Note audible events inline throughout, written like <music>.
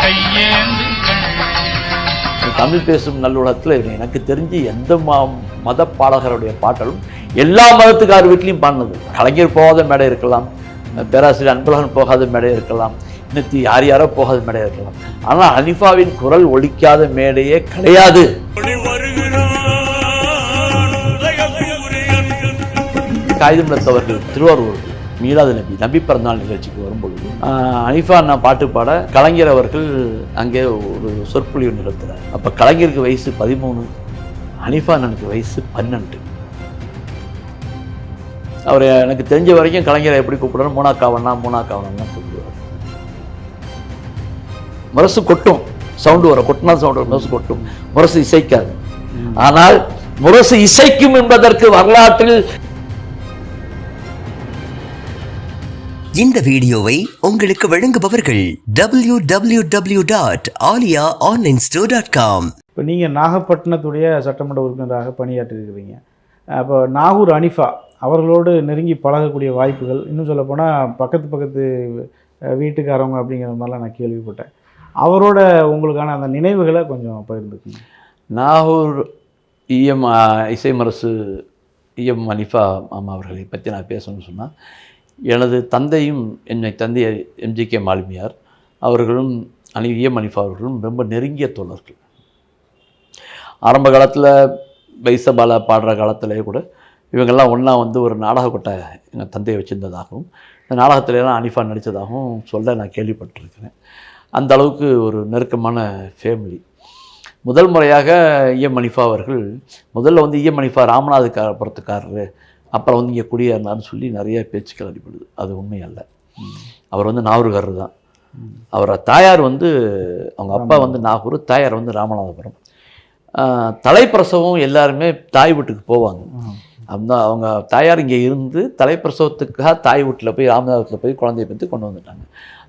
கையேந்துங்கள் தமிழ் பேசும் நல்லுலகத்தில் எனக்கு தெரிஞ்சு எந்த ம மத பாடகருடைய பாட்டலும் எல்லா மதத்துக்கார் வீட்லையும் பாடினது. கலைஞர் போகாத மேடை இருக்கலாம் பேராசிரியர் அன்பழகன் போகாத மேடை இருக்கலாம் இன்னத்தி யார் யாரோ போகாத மேடை இருக்கலாம். ஆனால் ஹனிஃபாவின் குரல் ஒலிக்காத மேடையே கிடையாது. காகிதம் அவர்கள் திருவாரூர். மீளாத நபி நபி பிறந்தநாள் நிகழ்ச்சிக்கு வரும்பொழுது ஆஹ், ஹனிஃபா அண்ணா பாட்டு பாட கலைஞர் அவர்கள் அங்கே ஒரு சொற்பொழிவு நிகழ்த்துறார் அப்போ கலைஞருக்கு வயசு பதிமூணு ஹனிஃபா அண்ணனுக்கு வயசு பன்னெண்டு. அவர் எனக்கு தெரிஞ்ச வரைக்கும் கலைஞரை எப்படி கூப்பிடுறாரு மூணா காவண்ணா மூணா காவண்ணா கூப்பிடுவார் முரசு கொட்டும் சவுண்டு வரும். கொட்டினா சவுண்டு முரசு கொட்டும். முரசு இசைக்காது. ஆனால் முரசு இசைக்கும் என்பதற்கு வரலாற்றில் இந்த வீடியோவை உங்களுக்கு வழங்குபவர்கள் www.alia dot Alia online store dot com இப்போ நீங்கள் நாகப்பட்டினத்துடைய சட்டமன்ற உறுப்பினராக பணியாற்றிருக்கிறீங்க. அப்போ நாகூர் அனிஃபா அவர்களோடு நெருங்கி பழகக்கூடிய வாய்ப்புகள் இன்னும் சொல்லப்போனால் பக்கத்து பக்கத்து வீட்டுக்காரவங்க அப்படிங்கிற மாதிரிலாம் நான் கேள்விப்பட்டேன். அவரோட உங்களுக்கான அந்த நினைவுகளை கொஞ்சம் பகிர்ந்துக்குங்க. நாகூர் இஎம் இசை மரசு இஎம் அனிஃபா மாமா அவர்களை பற்றி நான் பேசணும்னு சொன்னால் எனது தந்தையும் என்னை தந்தை எம்ஜி கே மாலுமியார் அவர்களும் அனி இஎம் அனிஃபா அவர்களும் ரொம்ப நெருங்கிய தோழர்கள் ஆரம்ப காலத்தில் வைசபால பாடுற காலத்திலே கூட இவங்கெல்லாம் ஒன்றா வந்து ஒரு நாடக கொட்டை எங்கள் தந்தையை வச்சுருந்ததாகவும் இந்த நாடகத்திலலாம் அனிஃபா நடித்ததாகவும் சொல்ல நான் கேள்விப்பட்டிருக்கிறேன். அந்த அளவுக்கு ஒரு நெருக்கமான ஃபேமிலி முதல் முறையாக இஎம் அனிஃபா அவர்கள் முதல்ல வந்து இஎம் அனிஃபா ராமநாதபுரத்துக்காரரு அப்புறம் வந்து இங்கே குடியேறினார்னு சொல்லி நிறைய பேச்சுக்கள் அடிப்படுது அது உண்மை அல்ல. அவர் வந்து நாகூர்காரர் தான். அவரை தாயார் வந்து அவங்க அப்பா வந்து நாகூர் தாயார் வந்து ராமநாதபுரம். தலைப்பிரசவம் எல்லாருமே தாய் வீட்டுக்கு போவாங்க. அந்த அவங்க தாயார் இங்கே இருந்து தலைப்பிரசவத்துக்காக தாய் வீட்டில் போய் ராமநாதபுரத்தில் போய் குழந்தைய பற்றி கொண்டு வந்துட்டாங்க.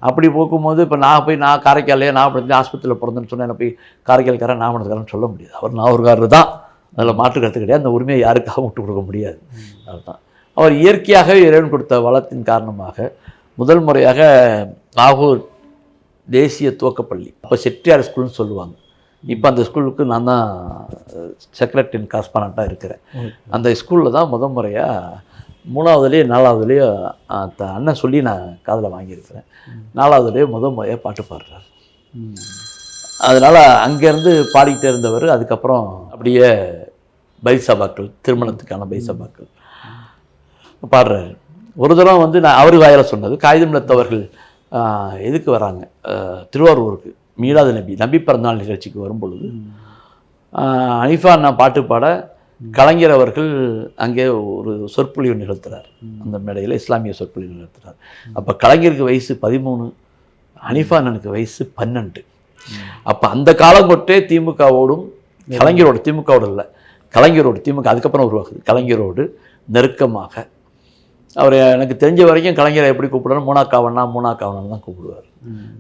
அப்படி போகும்போது இப்போ நான் போய் நான் காரைக்காலே நான் பிறந்து ஆஸ்பத்திரியில் பிறந்தேன்னு சொன்னேன் போய் காரைக்கால்காரன் நாமனத்துக்காரன் சொல்ல முடியாது. அவர் நாகூர்காரர் தான். அதில் மாற்று கருத்து கிடையாது. அந்த உரிமையை யாருக்காகவும் விட்டு கொடுக்க முடியாது. அதுதான். அவர் இயற்கையாகவே இறைவன் கொடுத்த வளத்தின் காரணமாக முதல் முறையாக நாகூர் தேசிய துவக்கப்பள்ளி அப்போ செட்டியார் ஸ்கூல்னு சொல்லுவாங்க. இப்போ அந்த ஸ்கூலுக்கு நான் தான் செக்ரட்டரி காஸ்பானண்ட்டாக இருக்கிறேன். அந்த ஸ்கூலில் தான் முத முறையாக மூணாவதுலேயே நாலாவதுலேயே அண்ணன் சொல்லி நான் காதில் வாங்கியிருக்கிறேன். நாலாவதுலேயே முத முறையாக பாட்டு பாடுறாரு. அதனால் அங்கேருந்து பாடிக்கிட்டே இருந்தவர் அதுக்கப்புறம் அப்படியே பைசபாக்கள் திருமணத்துக்கான பைசபாக்கள் பாடுறாரு. ஒரு தடவை வந்து நான் அவர் வாயில் சொன்னது காகிதம் இழத்தவர்கள் எதுக்கு வராங்க? திருவாரூருக்கு மீளாத நபி நபி பிறந்தநாள் நிகழ்ச்சிக்கு வரும்பொழுது பொழுது அனிஃபா அண்ணா பாட்டு பாட கலைஞர் அவர்கள் அங்கே ஒரு சொற்பொழிவு நிகழ்த்துறார். அந்த மேடையில் இஸ்லாமிய சொற்பொழிவு நிகழ்த்துறார். அப்போ கலைஞருக்கு வயசு பதிமூணு அனிஃபா அண்ணனுக்கு வயசு பன்னெண்டு. அப்போ அந்த காலம் தொட்டே திமுகவோடும் கலைஞரோட திமுகவோடு இல்லை கலைஞரோடு திமுக அதுக்கப்புறம் உருவாகுது. கலைஞரோடு நெருக்கமாக அவர் எனக்கு தெரிஞ்ச வரைக்கும் கலைஞரை எப்படி கூப்பிடுறாரு? மூணாக்காவண்ணா மூணாக்காவண்ணா தான் கூப்பிடுவார்.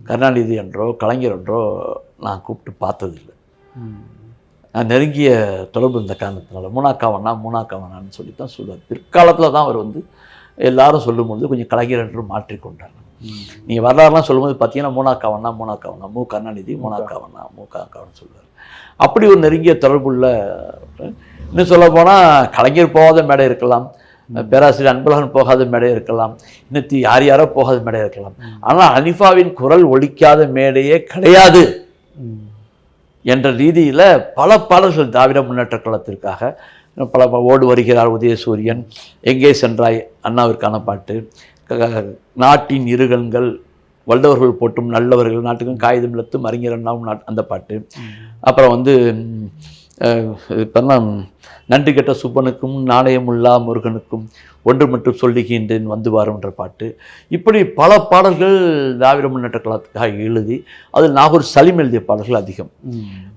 கருணாநிதி என்றோ கலைஞர் என்றோ நான் கூப்பிட்டு பார்த்ததில்லை. நான் நெருங்கிய தொடர்பு இருந்த காரணத்தினால மூணாக்காவண்ணா மூணாக்காவண்ணான்னு சொல்லி தான் சொல்லுவார். பிற்காலத்தில் தான் அவர் வந்து எல்லாரும் சொல்லும்போது கொஞ்சம் கலைஞர் என்று மாற்றிக்கொண்டார் நீங்கள் வரலாறுலாம் சொல்லும்போது பார்த்தீங்கன்னா மூணாக்காவண்ணா மூணாக்காவண்ணா மு. கருணாநிதி மூணாக்காவண்ணா மு. காக்காவன்னு சொல்லுவார். அப்படி ஒரு நெருங்கிய தொடர்புள்ள இன்னும் சொல்ல போனால் கலைஞர் போகாத மேடை இருக்கலாம். பேராசிரியர் அன்பழகன் போகாத மேடை இருக்கலாம். இன்னத்தி யார் யாரோ போகாத மேடை இருக்கலாம். ஆனால் ஹனிஃபாவின் குரல் ஒழிக்காத மேடையே கிடையாது. என்ற ரீதியில் பல பாடல்கள் திராவிட முன்னேற்ற கழகத்திற்காக பல ஓடு வருகிறார் உதயசூரியன். எங்கே சென்றாய்? அண்ணாவிற்கான பாட்டு. நாட்டின் இருகண்கள் வல்லவர்கள் போட்டும் நல்லவர்கள் நாட்டுக்கும் காகிதம் இழத்தும் அறிஞர் அண்ணாவும் அந்த பாட்டு. அப்புறம் வந்து ம், அஹ், இப்ப என்ன, நன்றி கெட்ட சுப்பனுக்கும் நாணயமுல்லா முருகனுக்கும் ஒன்று மட்டும் சொல்லுகின்றேன் வந்து வாரும்ன்ற பாட்டு. இப்படி பல பாடல்கள் திராவிட முன்னேற்ற கழகத்துக்காக எழுதி அதில் நாகூர் சலீம் எழுதிய பாடல்கள் அதிகம்.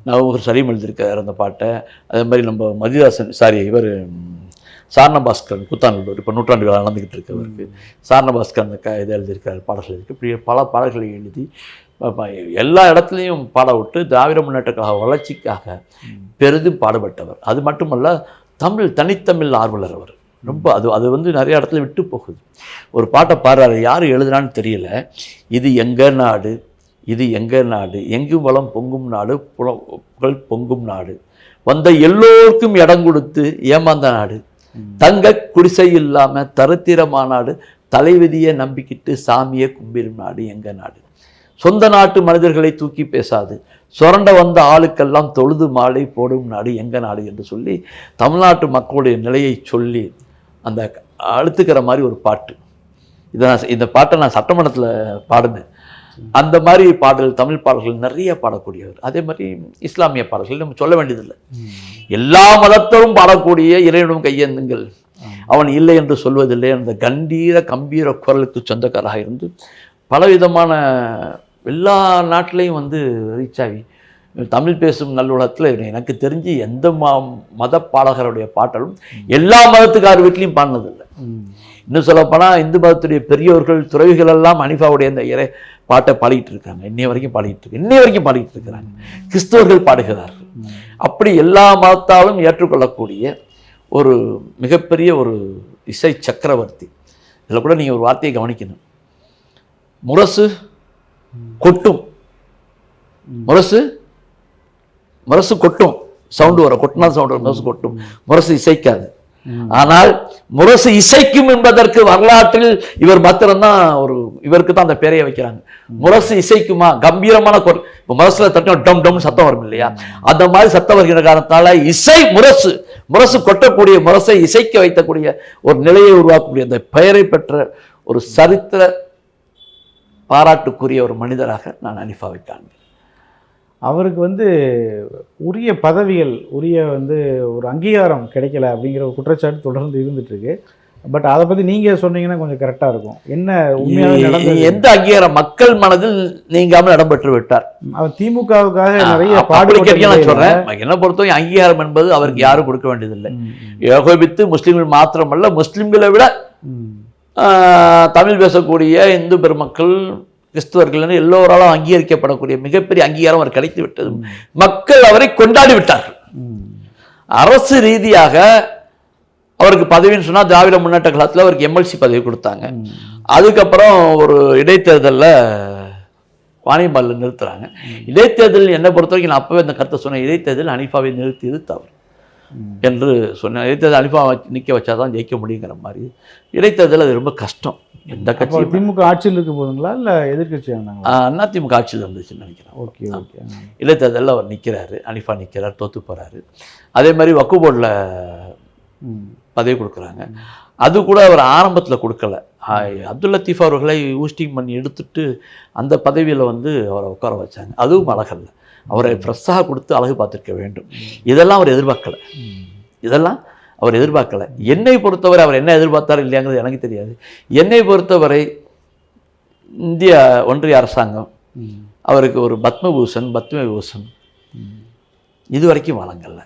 நாகூர் சலீம் எழுதியிருக்கார் அந்த பாட்டை. அதே மாதிரி நம்ம மதிதாசன் சாரி இவர் சாரணபாஸ்கரன் புத்தாண்டூர் இப்போ நூற்றாண்டு விழா நடந்துக்கிட்டு இருக்கவருக்கு சாரணபாஸ்கர் அந்த க இதை எழுதியிருக்கார் பாடல்கள் இருக்குது இப்படி பல பாடல்களை எழுதி எல்லா இடத்துலையும் பாட விட்டு திராவிட முன்னேற்ற கழக வளர்ச்சிக்காக பெரிதும் பாடுபட்டவர். அது மட்டுமல்ல தமிழ் தனித்தமிழ் ஆர்வலர் அவர். ரொம்ப அது அது வந்து நிறைய இடத்துல விட்டு போகுது. ஒரு பாட்டை பாடுறாரு யார் எழுதுனான்னு தெரியல. இது எங்க நாடு இது எங்கள் நாடு எங்கும் வளம் பொங்கும் நாடு புல- புகழ் பொங்கும் நாடு. வந்த எல்லோருக்கும் இடம் கொடுத்து ஏமாந்த நாடு. தங்க குடிசை இல்லாம தரித்திரமா நாடு. தலைவிதியை நம்பிக்கிட்டு சாமியை கும்பிடும் நாடு எங்க நாடு. சொந்த நாட்டு மனிதர்களை தூக்கி பேசாது. சுரண்ட வந்த ஆளுக்கெல்லாம் தொழுது மாலை போடும் நாடு எங்க நாடு என்று சொல்லி தமிழ்நாட்டு மக்களுடைய நிலையை சொல்லி அந்த அழுத்துக்கிற மாதிரி ஒரு பாட்டு. இதை நான் இந்த பாட்டை நான் சட்டமன்றத்தில் பாடினேன். அந்த மாதிரி பாடல் தமிழ் பாடல்கள் நிறைய பாடக்கூடியவர். அதே மாதிரி இஸ்லாமிய பாடல்கள் நம்ம சொல்ல வேண்டியதில்லை. எல்லா மதத்தரும் பாடக்கூடிய இறைவனும் கையேந்துங்கள். அவன் இல்லை என்று சொல்வதில்லை. அந்த கம்பீர கம்பீர குரலுக்கு சொந்தக்காரராக இருந்து பலவிதமான எல்லா நாட்டிலையும் வந்து ரீச் ஆகி தமிழ் பேசும் நல்லுலகத்தில் எனக்கு தெரிஞ்சு எந்த மா மத பாடகருடைய பாட்டலும் எல்லா மதத்துக்கார் வீட்லேயும் பாடினதில்லை. இன்னும் சொல்லப்போனால் இந்து மதத்துடைய பெரியோர்கள் துறவிகள் எல்லாம் அனிஃபாவுடைய இந்த இறை பாட்டை பாடிக்கிட்டு இருக்காங்க இன்னைய வரைக்கும் பாடிக்கிட்டு இருக்கு இன்னைய வரைக்கும் பாடிக்கிட்டு இருக்கிறாங்க கிறிஸ்தவர்கள் பாடுகிறார்கள். அப்படி எல்லா மதத்தாலும் ஏற்றுக்கொள்ளக்கூடிய ஒரு மிகப்பெரிய ஒரு இசை சக்கரவர்த்தி. இதில் கூட நீங்கள் ஒரு வார்த்தையை கவனிக்கணும். முரசு கொட்டும். முரசு முரசு கொட்டும். சவுண்டு வரும். கொட்டினா சவுண்டு வரும். முரசு கொட்டும். முரசு இசைக்காது. ஆனால் முரசு இசைக்கும் என்பதற்கு வரலாற்றில் இவர் மாத்திரம்தான் ஒரு இவருக்கு தான் அந்த பெயரையை வைக்கிறாங்க. முரசு இசைக்குமா? கம்பீரமான குரல் இப்போ முரசுல தட்டும் டம் டம் சத்தம் வரும் இல்லையா? அந்த மாதிரி சத்தம் வருகிற காரணத்தால இசை முரசு முரசு கொட்டக்கூடிய முரசை இசைக்க வைக்கக்கூடிய ஒரு நிலையை உருவாக்கக்கூடிய அந்த பெயரை பெற்ற ஒரு சரித்திர பாராட்டுக்குரிய ஒரு மனிதராக நான் அனிஃபாவை காண்பேன். அவருக்கு வந்து உரிய பதவிகள் உரிய வந்து ஒரு அங்கீகாரம் கிடைக்கல அப்படிங்கிற ஒரு குற்றச்சாட்டு தொடர்ந்து இருந்துட்டு இருக்கு பட் அதை பற்றி நீங்கள் சொன்னீங்கன்னா கொஞ்சம் கரெக்டாக இருக்கும். என்ன உண்மையாக நடந்தது? எந்த அங்கீகாரம்? மக்கள் மனதில் நீங்காமல் இடம்பெற்று விட்டார். அவர் திமுகவுக்காக நிறைய பாடுபட்ட நான் சொல்றேன். என்ன பொறுத்தவரை அங்கீகாரம் என்பது அவருக்கு யாரும் கொடுக்க வேண்டியதில்லை. ஏகோபித்து முஸ்லிம்கள் மாத்திரமல்ல முஸ்லிம்களை விட தமிழ் பேசக்கூடிய இந்து பெருமக்கள் கிறிஸ்துவர்கள் எல்லோராலும் அங்கீகரிக்கப்படக்கூடிய மிகப்பெரிய அங்கீகாரம் அவர் கிடைத்து விட்டது. மக்கள் அவரை கொண்டாடி விட்டார்கள். அரசு ரீதியாக அவருக்கு பதவின்னு சொன்னா திராவிட முன்னேற்ற காலத்தில் அவருக்கு எம்எல்சி பதவி கொடுத்தாங்க. அதுக்கப்புறம் ஒரு இடைத்தேர்தலில் வாணியம்பாலில் நிறுத்துறாங்க. இடைத்தேர்தல் என்னை பொறுத்த வரைக்கும் நான் அப்பவே இந்த கருத்தை சொன்னேன். இடைத்தேர்தல் அனிஃபாவை நிறுத்தியது தவறு என்று சொன்னேன் இடைத்தேர்தல் அனிஃபா நிற்க வச்சாதான் ஜெயிக்க முடியுங்கிற மாதிரி. இடைத்தேர்தல் அது ரொம்ப கஷ்டம். எந்த கட்சியும் திமுக ஆட்சியில் இருக்க போதுங்களா இல்லை எதிர்கட்சி இருந்தாங்களா? அதிமுக ஆட்சியில் இருந்துச்சுன்னு நினைக்கிறேன். Okay okay. இடைத்தேர்தலில் அவர் நிற்கிறாரு அனிஃபா நிற்கிறார் தோத்து போறாரு. அதே மாதிரி வக்கு போர்டில் பதவி கொடுக்குறாங்க. அது கூட அவர் ஆரம்பத்தில் கொடுக்கல. அப்துல் லத்தீஃப் அவர்களை ஊஸ்டிங் பண்ணி எடுத்துட்டு அந்த பதவியில் வந்து அவரை உட்கார வச்சாங்க. அதுவும் அழகல்ல. அவரை ஃப்ரெஷ்ஷாக கொடுத்து அழகு பார்த்துருக்க வேண்டும். இதெல்லாம் அவர் எதிர்பார்க்கல. இதெல்லாம் அவர் எதிர்பார்க்கல. என்னை பொறுத்தவரை அவர் என்ன எதிர்பார்த்தார் இல்லையாங்கிறது எனக்கு தெரியாது. என்னை பொறுத்தவரை இந்திய ஒன்றிய அரசாங்கம் அவருக்கு ஒரு பத்மபூஷன் பத்ம விபூஷன் இது வரைக்கும் வழங்கல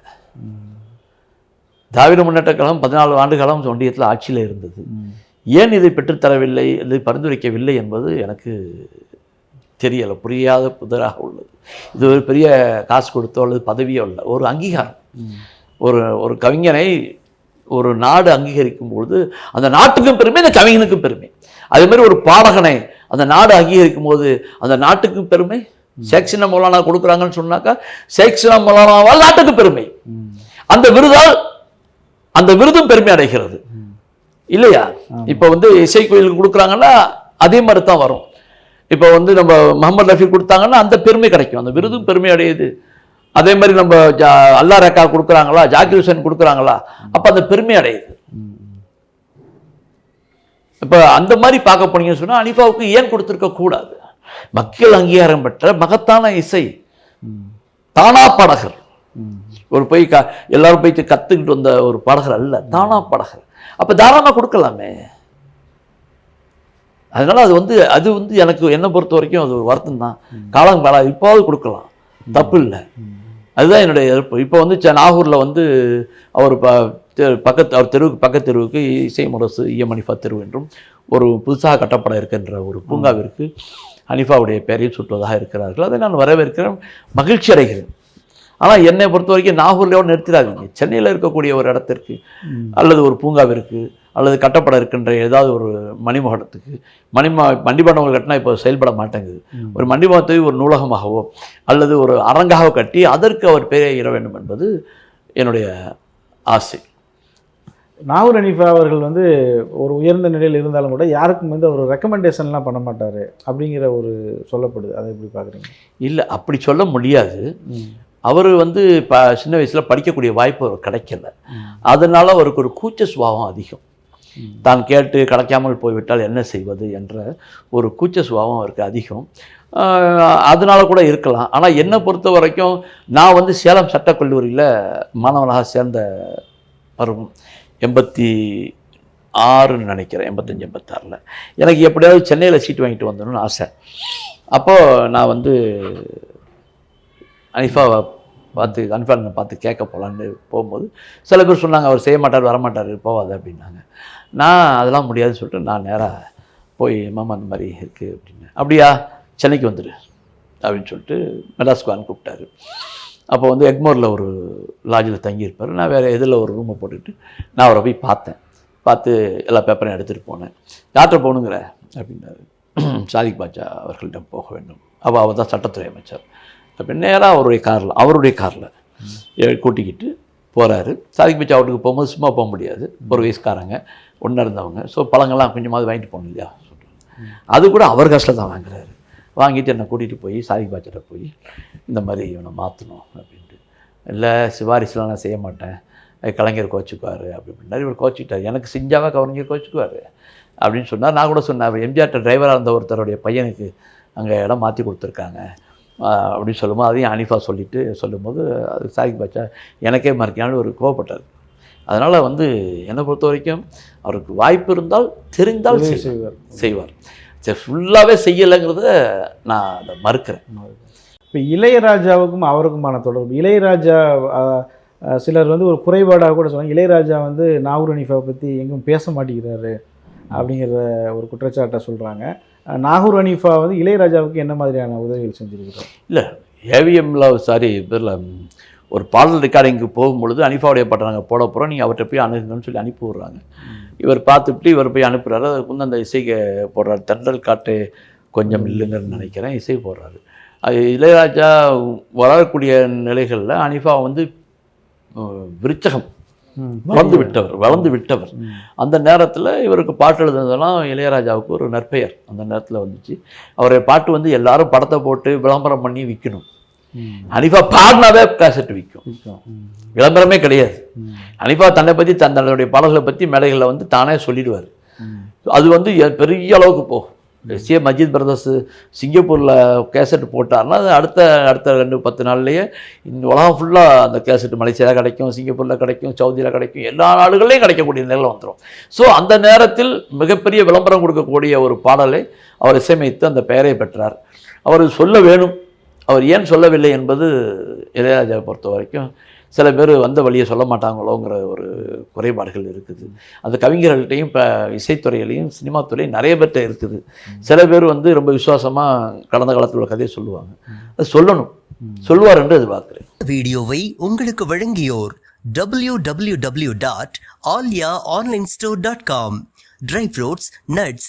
திராவிட முன்னேற்ற கழகம் பதினாலு ஆண்டு காலம் ஒன்றியத்தில் ஆட்சியில் இருந்தது. ஏன் இதை பெற்றுத்தரவில்லை இதை பரிந்துரைக்கவில்லை என்பது எனக்கு தெரியலை புரியாத புதராக உள்ளது. இது ஒரு பெரிய காசு கொடுத்தோ அல்லது பதவியோ இல்லை ஒரு அங்கீகாரம். ஒரு ஒரு கவிஞனை ஒரு நாடு அங்கீகரிக்கும் பொழுது அந்த நாட்டுக்கும் பெருமை அந்த கவிஞனுக்கும் பெருமை. அதே மாதிரி ஒரு பாடகனை அந்த நாடு அங்கீகரிக்கும் போது அந்த நாட்டுக்கும் பெருமை. சேக்சின மௌலானா கொடுக்குறாங்கன்னு சொன்னாக்கா சேக்சின மௌலானாவால் நாட்டுக்கு பெருமை. அந்த விருதால் அந்த விருதும் பெருமை அடைகிறது. இல்லையா? இப்போ வந்து இசை கோயிலுக்கு கொடுக்குறாங்கன்னா அதே மாதிரி தான் வரும். இப்போ வந்து நம்ம முகமது ரஃபி கொடுத்தாங்கன்னா அந்த பெருமை கிடைக்கும். அந்த விருதும் பெருமை அடையுது. அதே மாதிரி நம்ம ஜா அல்லா ரக்கா கொடுக்குறாங்களா ஜாக்கிர் ஹுசேன் கொடுக்குறாங்களா அப்போ அந்த பெருமை அடையுது. இப்போ அந்த மாதிரி பார்க்க போனீங்கன்னு சொன்னால் அனிஃபாவுக்கு ஏன் கொடுத்துருக்க கூடாது? மக்கள் அங்கீகாரம் பெற்ற மகத்தான இசை. தானா பாடகர். ஒரு போய் க எல்லாரும் போய் கற்றுக்கிட்டு வந்த ஒரு பாடகர் அல்ல தானா பாடகர். அப்போ தாராளமாக கொடுக்கலாமே. அதனால அது வந்து அது வந்து எனக்கு என்னை பொறுத்த வரைக்கும் அது ஒரு வருத்தம் தான் காலம் கால இப்போவாவது கொடுக்கலாம். தப்பு இல்லை. அதுதான் என்னுடைய எதிர்ப்பு. இப்போ வந்து நாகூர்ல வந்து அவர் ப பக்கத்து அவர் தெருவுக்கு பக்கத்து தெருவுக்கு இசை முரசு இஎம் அனிஃபா தெரு என்றும் ஒரு புதுசாக கட்டப்பட இருக்கின்ற ஒரு பூங்காவிற்கு அனிஃபாவுடைய பெயரையும் சுட்டுவதாக இருக்கிறார்கள். அதை நான் வரவேற்கிறேன். மகிழ்ச்சி அடைகிறேன். ஆனால் என்னை பொறுத்த வரைக்கும் நாகூர்லையோடு நிறுத்திடாதீங்க. சென்னையில் இருக்கக்கூடிய ஒரு இடத்திற்கு அல்லது ஒரு பூங்காவிற்கு அல்லது கட்டப்பட இருக்கின்ற ஏதாவது ஒரு மணிமகடத்துக்கு மணிமா மண்டிமண்டபங்கள் கட்டினா இப்போ செயல்பட மாட்டேங்குது. ஒரு மண்டிமண்டபத்தை ஒரு நூலகமாகவோ அல்லது ஒரு அரங்காக கட்டி அதற்கு அவர் பெயரை இட வேண்டும் என்பது என்னுடைய ஆசை. நாகூர் அனிஃபா அவர்கள் வந்து ஒரு உயர்ந்த நிலையில் இருந்தாலும் கூட யாருக்கும் வந்து ஒரு ரெக்கமெண்டேஷன்லாம் பண்ண மாட்டார் அப்படிங்கிற ஒரு சொல்லப்படுது. அதை எப்படி பார்க்குறீங்க? இல்லை அப்படி சொல்ல முடியாது. அவர் வந்து இப்போ சின்ன வயசில் படிக்கக்கூடிய வாய்ப்பு அவருக்கு கிடைக்கல. அதனால அவருக்கு ஒரு கூச்ச சுபாவம் அதிகம். தான் கேட்டு கிடைக்காமல் போய்விட்டால் என்ன செய்வது என்ற ஒரு கூச்ச சுபாவம் அவருக்கு அதிகம். அதனால கூட இருக்கலாம். ஆனால் என்னை பொறுத்த வரைக்கும் நான் வந்து சேலம் சட்டக்கல்லூரியில் மாணவனாக சேர்ந்த பருவம் எண்பத்தி ஆறுன்னு நினைக்கிறேன் எண்பத்தஞ்சு எண்பத்தாறில். எனக்கு எப்படியாவது சென்னையில் சீட் வாங்கிட்டு வந்துடணும்னு ஆசை. அப்போது நான் வந்து அனிஃபாவை பார்த்து கன்ஃபார்ம் பார்த்து கேட்க போகலான்னு போகும்போது சில பேர் சொன்னாங்க அவர் செய்ய மாட்டார் வரமாட்டார் போவாது அப்படின்னாங்க. நான் அதெல்லாம் முடியாதுன்னு சொல்லிட்டு நான் நேராக போய் மாமா அந்த மாதிரி இருக்குது அப்படின்னு அப்படியா? சென்னைக்கு வந்துடு அப்படின்னு சொல்லிட்டு மெடாஸ்குவான் கூப்பிட்டாரு அப்போ வந்து எக்மோரில் ஒரு லாட்ஜில் தங்கியிருப்பார். நான் வேறு எதில் ஒரு ரூமை போட்டுட்டு நான் அவரை போய் பார்த்தேன். பார்த்து எல்லா பேப்பரையும் எடுத்துகிட்டு போனேன். டாக்டர் போகணுங்கிற அப்படின்னாரு. <clears throat> சாதிக் பாட்சா அவர்கள்ட்ட போக வேண்டும். அப்போ அவர் தான் சட்டத்துறை அமைச்சர். அப்போ நேராக அவருடைய காரில் அவருடைய காரில் கூட்டிக்கிட்டு போகிறாரு சாதிக் பாட்சா வீட்டுக்கு போகும்போது சும்மா போக முடியாது. ஒரு வயசுக்காரங்க ஒன்றா இருந்தவங்க. ஸோ பழங்கள்லாம் கொஞ்சமாவது வாங்கிட்டு போகணும் இல்லையா? அது கூட அவர் கஷ்டம் தான் வாங்குறாரு. வாங்கிட்டு என்னை கூட்டிகிட்டு போய் சாதிக் பாச்சிட்ட போய் இந்த மாதிரி இவனை மாற்றணும் அப்படின்ட்டு. இல்லை சிபாரிசுலாம் நான் செய்ய மாட்டேன். கலைஞர் கோச்சுக்குவார் அப்படி அப்படின்னாரு இவர் கோச்சிக்கிட்டார். எனக்கு செஞ்சாவே கலைஞர் கோச்சுக்குவார் அப்படின்னு சொன்னார். நான் கூட சொன்னேன் எம்ஜிஆர்ட்ட டிரைவராக இருந்த ஒருத்தருடைய பையனுக்கு அங்கே இடம் மாற்றி கொடுத்துருக்காங்க. அப்படின்னு சொல்லும்போது அதையும் அனிஃபா சொல்லிட்டு சொல்லும்போது அது சாதிக் பாட்சா எனக்கே மறைக்கான்னு ஒரு கோவப்பட்டார். அதனால் வந்து என்னை பொறுத்த வரைக்கும் அவருக்கு வாய்ப்பு இருந்தால் தெரிந்தால் செய்வார். செய்வார். சரி ஃபுல்லாகவே செய்யலைங்கிறத நான் அதை மறுக்கிறேன். இப்போ இளையராஜாவுக்கும் அவருக்குமான தொடர்பு. இளையராஜா சிலர் வந்து ஒரு குறைபாடாக கூட சொல்லுவாங்க. இளையராஜா வந்து நாகூர் அனிஃபாவை பற்றி எங்கும் பேச மாட்டேங்கிறாரு அப்படிங்கிற ஒரு குற்றச்சாட்டை சொல்கிறாங்க நாகூர் அனிஃபா வந்து இளையராஜாவுக்கு என்ன மாதிரியான உதவிகள் செஞ்சுருக்கிறார்? இல்லை ஏவிஎம்ல சாரி இதில் ஒரு பாடல் ரெக்கார்டிங்க்கு போகும்பொழுது அனிஃபாவுடைய பாட்டை நாங்கள் போட போகிறோம் நீங்கள் அவர்கிட்ட போய் அணுகுங்கன்னு சொல்லி அனுப்பி விட்றாங்க. இவர் பார்த்துட்டு இவர் போய் அனுப்புகிறாரு அதுக்கு வந்து அந்த இசைக்கு போடுறாரு. தென்றல் காட்டு கொஞ்சம் இல்லைங்கன்னு நினைக்கிறேன். இசை போடுறாரு. அது இளையராஜா வளரக்கூடிய நிலைகளில் அனிஃபா வந்து விருச்சகம். வளர்ந்து விட்டவர் வளர்ந்து விட்டவர். அந்த நேரத்தில் இவருக்கு பாட்டு எழுதுனதெல்லாம் இளையராஜாவுக்கு ஒரு நற்பெயர். அந்த நேரத்தில் வந்துச்சு. அவருடைய பாட்டு வந்து எல்லாரும் படத்தை போட்டு விளம்பரம் பண்ணி விற்கணும் அனிஃபா பாடினாவே கேசட் விற்கும் விளம்பரமே கிடையாது. அனிஃபா தன்னை பற்றி தன்னுடைய பாடல்களை பற்றி மேடைகளில் வந்து தானே சொல்லிடுவார். அது வந்து பெரிய அளவுக்கு போகும். சி மஜித் பிரதர்ஸ் சிங்கப்பூரில் கேசட் போட்டார்னா அது அடுத்த அடுத்த ரெண்டு பத்து நாள்லேயே இந்த உலகம் ஃபுல்லாக அந்த கேசட் மலேசியாவில் கிடைக்கும் சிங்கப்பூரில் கிடைக்கும் சவுதியில் கிடைக்கும் எல்லா நாடுகள்லையும் கிடைக்கக்கூடிய நிலை வந்துடும் ஸோ அந்த நேரத்தில் மிகப்பெரிய விளம்பரம் கொடுக்கக்கூடிய ஒரு பாடலை அவர் இசையமைத்து அந்த பெயரை பெற்றார். அவர் சொல்ல வேணும். அவர் ஏன் சொல்லவில்லை என்பது இளையராஜாவை பொறுத்த வரைக்கும் சில பேர் வந்த வழியை சொல்ல மாட்டாங்களோங்கிற ஒரு குறைபாடுகள் இருக்குது. அந்த கவிஞர்கள்ட்டையும் இப்போ இசைத்துறையிலையும் சினிமா துறையும் நிறைய பேர்ட்ட இருக்குது. சில பேர் வந்து ரொம்ப விசுவாசமாக கடந்த காலத்தில் உள்ள கதையை சொல்லுவாங்க. அது சொல்லணும். சொல்லுவார் என்று எதிர்பார்க்கிறேன். வீடியோவை உங்களுக்கு வழங்கியோர் www.alia dot Alia online store dot com. Dry fruits nuts